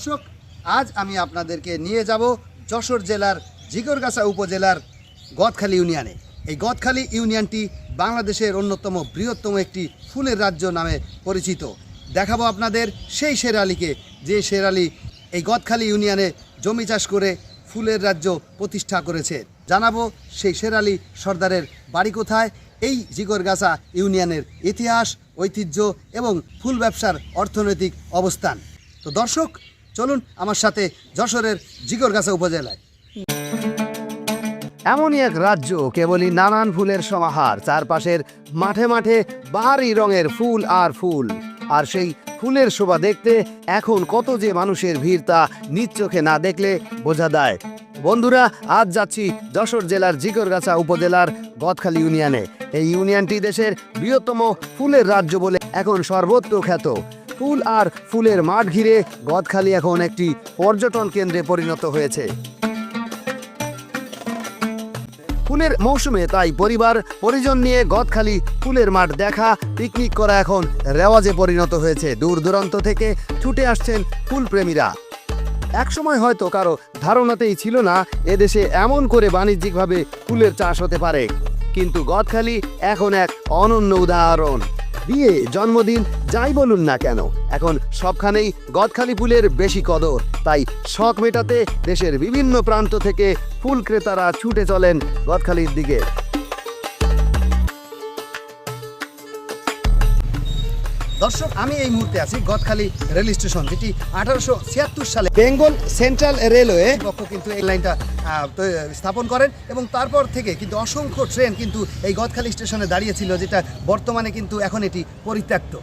দর্শক, আজ আমি আপনাদেরকে নিয়ে যাব যশোর জেলার জিগরগাছা উপজেলার গদখালি ইউনিয়নে। এই গদখালি ইউনিয়নটি বাংলাদেশের অন্যতম বৃহত্তম একটি ফুলের রাজ্য নামে পরিচিত। দেখাবো আপনাদের সেই শেরালিকে, যে শেরালি এই গদখালি ইউনিয়নে জমি চাষ করে ফুলের রাজ্য প্রতিষ্ঠা করেছে। জানাব সেই শেরালি সর্দারের বাড়ি কোথায়, এই জিগরগাছা ইউনিয়নের ইতিহাস, ঐতিহ্য এবং ফুল ব্যবসার অর্থনৈতিক অবস্থান। তো দর্শক চলুন আমার সাথে যশোরের জিগরগাছা উপজেলায়। এমনই এক রাজ্য, কেবলই নানান ফুলের সমাহার, চারপাশের মাঠে মাঠে বাহারি রঙের ফুল আর ফুল। আর সেই ফুলের শোভা দেখতে এখন কত যে মানুষের ভিড় তা নিজ চোখে না দেখলে বোঝা দেয় বন্ধুরা, আজ যাচ্ছি যশোর জেলার জিগরগাছা উপজেলার গদখালি ইউনিয়নে। এই ইউনিয়নটি দেশের বৃহত্তম ফুলের রাজ্য বলে এখন সর্বত্র খ্যাত। ফুল আর ফুলের মাঠ ঘিরে গদখালি এখন একটি পর্যটন কেন্দ্রে পরিণত হয়েছে। ফুলের মৌসুমে তাই পরিবার, পরিজন নিয়ে গদখালি ফুলের মাঠ দেখা, পিকনিক করা এখন রেওয়াজে পরিণত হয়েছে। দূর দূরান্ত থেকে ছুটে আসছেন ফুলপ্রেমীরা। একসময় হয়তো কারও ধারণাতেই ছিল না, এদেশে এমন করে বাণিজ্যিকভাবে ফুলের চাষ হতে পারে। কিন্তু গদখালি এখন এক অনন্য উদাহরণ। বিয়ে, জন্মদিন, যাই বলুন না কেন। এখন সবখানেই গদখালি ফুলের বেশি কদর। তাই শখ মেটাতে দেশের বিভিন্ন প্রান্ত থেকে ফুল ক্রেতারা ছুটে চলেন গদখালির দিকে। দর্শক, আমি এই মুহূর্তে আছি গদখালি রেল স্টেশন, যেটি আঠারোশো ছিয়াত্তর সালে বেঙ্গল সেন্ট্রাল রেলওয়ে পক্ষ কিন্তু এই লাইনটা স্থাপন করেন এবং তারপর থেকে কিন্তু অসংখ্য ট্রেন কিন্তু এই গদখালি স্টেশনে দাঁড়িয়েছিল, যেটা বর্তমানে কিন্তু এখন এটি পরিত্যক্ত।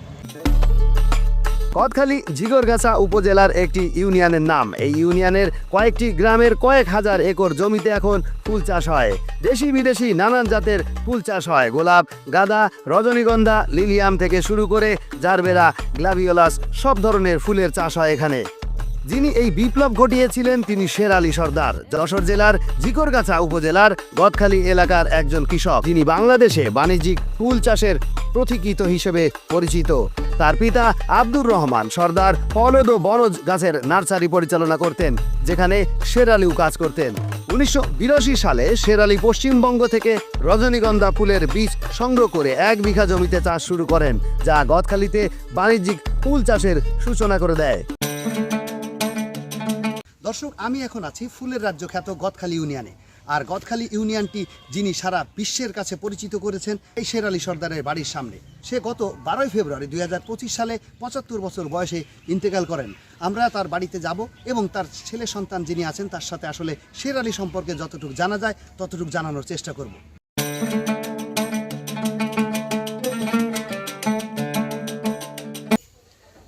কদখালি জিগরগাছা উপজেলার একটি ইউনিয়নের নাম। এই ইউনিয়নের কয়েকটি গ্রামের কয়েক হাজার একর জমিতে এখন ফুল চাষ হয়। দেশি বিদেশি নানান জাতের ফুল চাষ হয়। গোলাপ, গাঁদা, রজনীগন্ধা, লিলিয়াম থেকে শুরু করে জারবেরা, গ্লাভিওলাস, সব ধরনের ফুলের চাষ হয় এখানে। যিনি এই বিপ্লব ঘটিয়েছিলেন, তিনি শের আলী সর্দার। যশোর জেলার জিকরগাছা উপজেলার গদখালি এলাকার একজন কৃষক। তিনি বাংলাদেশে বাণিজ্যিক ফুল চাষের প্রতীকিত হিসেবে পরিচিত। তার পিতা আব্দুর রহমান, সর্দার ফলদ বনজ গাছের নার্সারি পরিচালনা করতেন, যেখানে শের আলীও কাজ করতেন। উনিশশো সালে শের আলী পশ্চিমবঙ্গ থেকে রজনীগন্ধা ফুলের বীজ সংগ্রহ করে এক বিঘা জমিতে চাষ শুরু করেন, যা গদখালিতে বাণিজ্যিক ফুল চাষের সূচনা করে দেয়। দর্শক, আমি এখন আছি ফুলের রাজ্য খ্যাত গদখালি ইউনিয়নে। আর গদখালি ইউনিয়নটি যিনি সারা বিশ্বের কাছে পরিচিত করেছেন, এই শের আলী সর্দারের বাড়ির সামনে। সে গত বারোই ফেব্রুয়ারি দুই হাজার পঁচিশ সালে পঁচাত্তর বছর বয়সে ইন্তেকাল করেন। আমরা তার বাড়িতে যাব এবং তার ছেলে সন্তান যিনি আছেন, তার সাথে আসলে শের আলী সম্পর্কে যতটুকু জানা যায়, ততটুকু জানানোর চেষ্টা করব।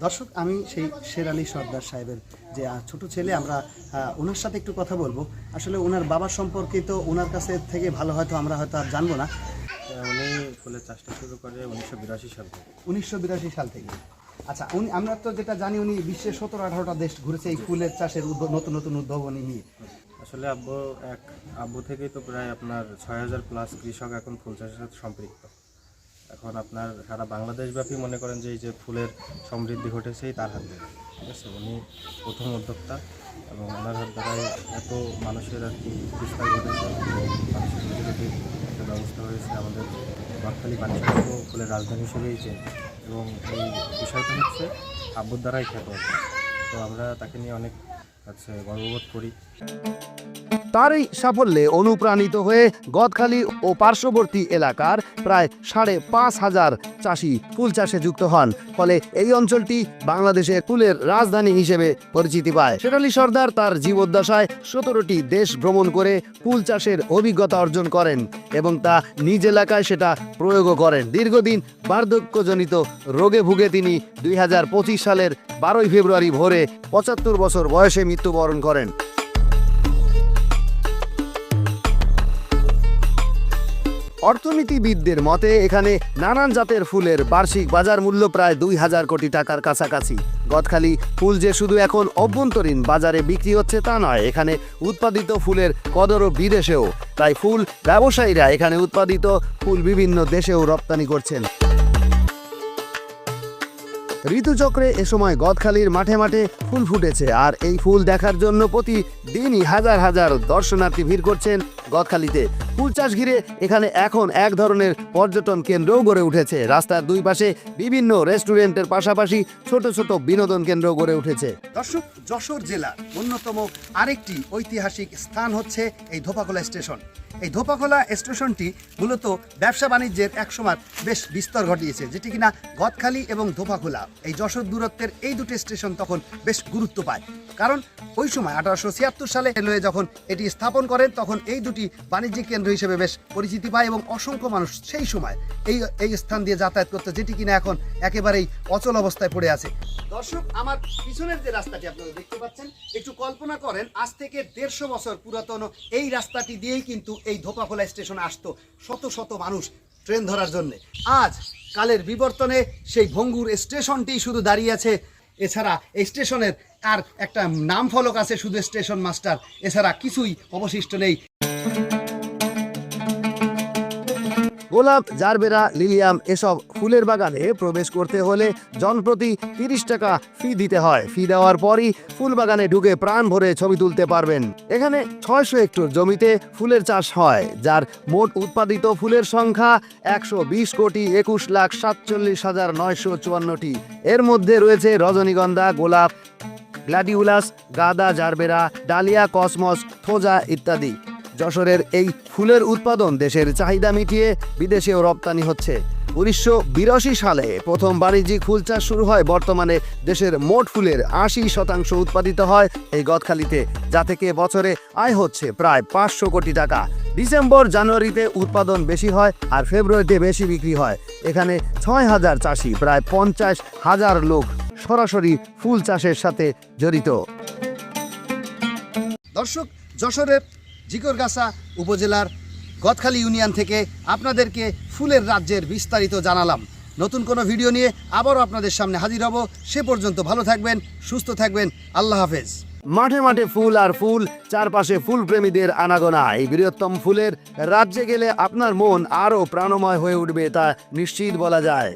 দর্শক, আমি সেই শের আলী সর্দার সাহেবের যে ছোট ছেলে আমরা ওনার সাথে একটু কথা বলব। আসলে ওনার বাবার সম্পর্কিত ওনার কাছে থেকে ভালো হয়তো আমরা হয়তো আর জানব না। উনি ফুলের চাষটা শুরু করে উনিশশো বিরাশি সাল থেকে। উনিশশো বিরাশি সাল থেকে। আচ্ছা উনি আমরা তো যেটা জানি উনি বিশ্বের সতেরো আঠারোটা দেশ ঘুরেছে এই ফুলের চাষের উদ্ভ- নতুন নতুন উদ্ভাবনী নিয়ে। আসলে আব্বু এক আব্বু থেকেই তো প্রায় আপনার ছয় হাজার প্লাস কৃষক এখন ফুল চাষের সাথে সম্পৃক্ত। এখন আপনার সারা বাংলাদেশব্যাপী মনে করেন যে এই যে ফুলের সমৃদ্ধি ঘটেছেই তার হাত ধরে। ঠিক আছে? উনি প্রথম উদ্যোক্তা এবং ওনার হাত দ্বারাই এত মানুষের আর কি বিস্তার ঘটেছে মানুষের একটা ব্যবস্থা হয়েছে, আমাদের বাকখালি পানিসাগরও ফুলের রাজধানী হিসেবেই চেন এবং এই বিষয়টা হচ্ছে আব্বুর দ্বারাই খ্যাত। তো আমরা তাকে নিয়ে অনেক হচ্ছে গর্ববোধ করি। তার এই সাফল্যে অনুপ্রাণিত হয়ে গদখালি ও পার্শ্ববর্তী এলাকার প্রায় সাড়ে পাঁচ হাজার চাষি ফুল চাষে যুক্ত হন। ফলে এই অঞ্চলটি বাংলাদেশে ফুলের রাজধানী হিসেবে পরিচিতি পায়। শেরালি সর্দার তার জীবদ্দশায় সতেরোটি দেশ ভ্রমণ করে ফুল চাষের অভিজ্ঞতা অর্জন করেন এবং তা নিজ এলাকায় সেটা প্রয়োগও করেন। দীর্ঘদিন বার্ধক্যজনিত রোগে ভুগে তিনি দুই হাজার পঁচিশ সালের বারোই ফেব্রুয়ারি ভোরে পঁচাত্তর বছর বয়সে মৃত্যুবরণ করেন। অর্থনীতিবিদদের মতে, এখানে নানান জাতের ফুলের বার্ষিক বাজার মূল্য প্রায় দুই হাজার কোটি টাকার কাছাকাছি। গদখালি ফুল যে শুধু এখন অভ্যন্তরীণ বাজারে বিক্রি হচ্ছে তা নয়, এখানে উৎপাদিত ফুলের কদরও বিদেশেও। তাই ফুল ব্যবসায়ীরা এখানে উৎপাদিত ফুল বিভিন্ন দেশেও রপ্তানি করছেন। ঋতুচক্রে এ সময় গদখালির মাঠে মাঠে ফুল ফুটেছে আর এই ফুল দেখার জন্য প্রতিদিনই হাজার হাজার দর্শনার্থী ভিড় করছেন গদখালিতে। ফুল চাষ ঘিরে এখানে এখন এক ধরনের পর্যটন কেন্দ্রও গড়ে উঠেছে। রাস্তার দুই পাশে বিভিন্ন রেস্টুরেন্টের পাশাপাশি ছোট ছোট বিনোদন কেন্দ্র গড়ে উঠেছে। দর্শক, যশোর জেলার অন্যতম আরেকটি ঐতিহাসিক স্থান হচ্ছে এই ধোপাখোলা স্টেশন। এই ধোপাখোলা স্টেশনটি মূলত ব্যবসা বাণিজ্যের একসময় বেশ বিস্তর ঘটিয়েছে, যেটি কিনা গদখালি এবং ধোপাখোলা, এই যশোর দূরত্বের এই দুটি স্টেশন তখন বেশ গুরুত্ব পায়। কারণ ওই সময় আঠারোশো ছিয়াত্তর সালে রেলওয়ে যখন এটি স্থাপন করেন, তখন এই দুটি বাণিজ্যিক কেন্দ্র হিসেবে বেশ পরিচিতি পায় এবং অসংখ্য মানুষ সেই সময় এই এই স্থান দিয়ে যাতায়াত করতো, যেটি কিনা এখন একেবারেই অচল অবস্থায় পড়ে আছে। দর্শক, আমার পিছনের যে রাস্তাটি আপনারা দেখতে পাচ্ছেন, একটু কল্পনা করেন, আজ থেকে দেড়শো বছর পুরাতন এই রাস্তাটি দিয়েই কিন্তু এই ধোপাখোলা স্টেশনে আসতো শত শত মানুষ ট্রেন ধরার জন্য। আজ কালের বিবর্তনে সেই ভঙ্গুর স্টেশনটি শুধু দাঁড়িয়ে আছে। এছাড়া এই স্টেশনের আর একটা নাম ফলক আছে শুধু স্টেশন মাস্টার। এছাড়া কিছুই অবশিষ্ট নেই। গোলাপ, জারবেরা, লিলিয়াম এসব ফুলের বাগানে প্রবেশ করতে হলে জনপ্রতি তিরিশ টাকা ফি দিতে হয়। ফি দেওয়ার পরই ফুল বাগানে ঢুকে প্রাণ ভরে ছবি তুলতে পারবেন। এখানে ছয়শো হেক্টর জমিতে ফুলের চাষ হয়, যার মোট উৎপাদিত ফুলের সংখ্যা একশো বিশ কোটি একুশ লাখ সাতচল্লিশ হাজার নয়শো চুয়ান্নটি। এর মধ্যে রয়েছে রজনীগন্ধা, গোলাপ, গ্ল্যাডিউলাস, গাদা, জারবেরা, ডালিয়া, কসমস, থোজা ইত্যাদি। যশোরের এই ফুলের উৎপাদন দেশের চাহিদা মিটিয়ে বিদেশেও রপ্তানি হচ্ছে। উনিশশো বিরাশি সালে প্রথম বাণিজ্যিক ফুল চাষ শুরু হয়, বর্তমানে দেশের মোট ফুলের আশি শতাংশ উৎপাদিত হয় এই গদখালিতে, যা থেকে বছরে আয় হচ্ছে প্রায় পাঁচশো কোটি টাকা। ডিসেম্বর, জানুয়ারিতে উৎপাদন বেশি হয় আর ফেব্রুয়ারিতে বেশি বিক্রি হয়। এখানে ছয় হাজার চাষি, প্রায় পঞ্চাশ হাজার লোক সরাসরি ফুল চাষের সাথে জড়িত। দর্শক, যশোরের জিকরগাছা উপজেলার গদখালি ইউনিয়ন থেকে আপনাদেরকে ফুলের রাজ্যের বিস্তারিত জানালাম। নতুন কোনো ভিডিও নিয়ে আবারও আপনাদের সামনে হাজির হব। সে পর্যন্ত ভালো থাকবেন, সুস্থ থাকবেন। আল্লাহ হাফেজ। মাঠে মাঠে ফুল আর ফুল, চারপাশে ফুল প্রেমীদের আনাগোনা। এই বৃহত্তম ফুলের রাজ্যে গেলে আপনার মন আরও প্রাণময় হয়ে উঠবে তা নিশ্চিত বলা যায়।